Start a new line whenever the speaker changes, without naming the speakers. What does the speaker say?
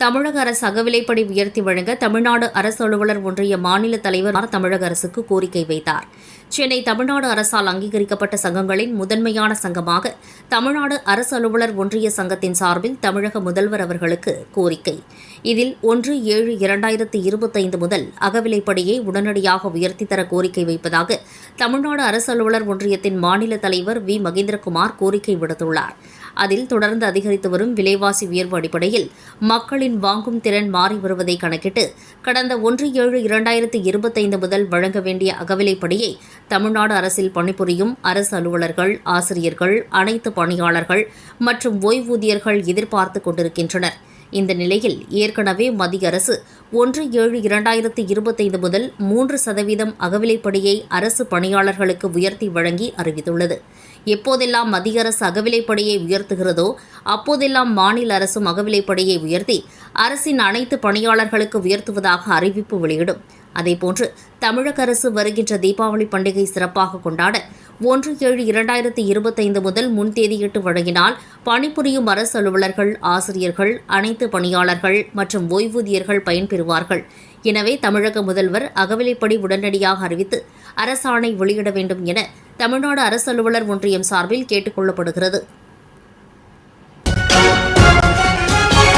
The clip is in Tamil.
தமிழக அரசு அகவிலைப்படி உயர்த்தி வழங்க தமிழ்நாடு அரசு அலுவலர் ஒன்றிய மாநில தலைவர் தமிழக அரசுக்கு கோரிக்கை வைத்தார். சென்னை தமிழ்நாடு அரசால் அங்கீகரிக்கப்பட்ட சங்கங்களின் முதன்மையான சங்கமாக தமிழ்நாடு அரசு அலுவலர் ஒன்றிய சங்கத்தின் சார்பில் தமிழக முதல்வர் அவர்களுக்கு கோரிக்கை. இதில் ஒன்று ஏழு இரண்டாயிரத்து இருபத்தைந்து முதல் அகவிலைப்படியை உடனடியாக உயர்த்தி தர கோரிக்கை வைப்பதாக தமிழ்நாடு அரசு அலுவலர் ஒன்றியத்தின் மாநில தலைவர் வி மகேந்திரகுமார் கோரிக்கை விடுத்துள்ளார். அதில் தொடர்ந்து அதிகரித்து வரும் விலைவாசி உயர்வு அடிப்படையில் மக்களின் வாங்கும் திறன் மாறி வருவதை கணக்கிட்டு கடந்த ஒன்று ஏழு இரண்டாயிரத்து இருபத்தைந்து முதல் வழங்க வேண்டிய அகவிலைப்படியை தமிழ்நாடு அரசில் பணிபுரியும் அரசு அலுவலர்கள் ஆசிரியர்கள் அனைத்து பணியாளர்கள் மற்றும் ஓய்வூதியர்கள் எதிர்பார்த்து கொண்டிருக்கின்றனர். இந்த நிலையில் ஏற்கனவே மத்திய அரசு ஒன்று ஏழு இரண்டாயிரத்து இருபத்தைந்து முதல் மூன்று சதவீதம் அகவிலைப்படியை அரசு பணியாளர்களுக்கு உயர்த்தி வழங்கி அறிவித்துள்ளது. எப்போதெல்லாம் மத்திய அரசு அகவிலைப்படியை உயர்த்துகிறதோ அப்போதெல்லாம் மாநில அரசும் அகவிலைப்படியை உயர்த்தி அரசின் அனைத்து பணியாளர்களுக்கு உயர்த்துவதாக அறிவிப்பு வெளியிடும். அதேபோன்று தமிழக அரசு வருகின்ற தீபாவளி பண்டிகை சிறப்பாக கொண்டாட ஒன்று ஏழு இரண்டாயிரத்தி இருபத்தைந்து முதல் முன்தேதியிட்டு வழங்கினால் பணிபுரியும் அரசு அலுவலர்கள் ஆசிரியர்கள் அனைத்து பணியாளர்கள் மற்றும் ஓய்வூதியர்கள் பயன்பெறுவார்கள். எனவே தமிழக முதல்வர் அகவிலைப்படி உடனடியாக அறிவித்து அரசாணை வெளியிட வேண்டும் என தமிழ்நாடு அரசு அலுவலர் ஒன்றியம் சார்பில் கேட்டுக் கொள்ளப்படுகிறது.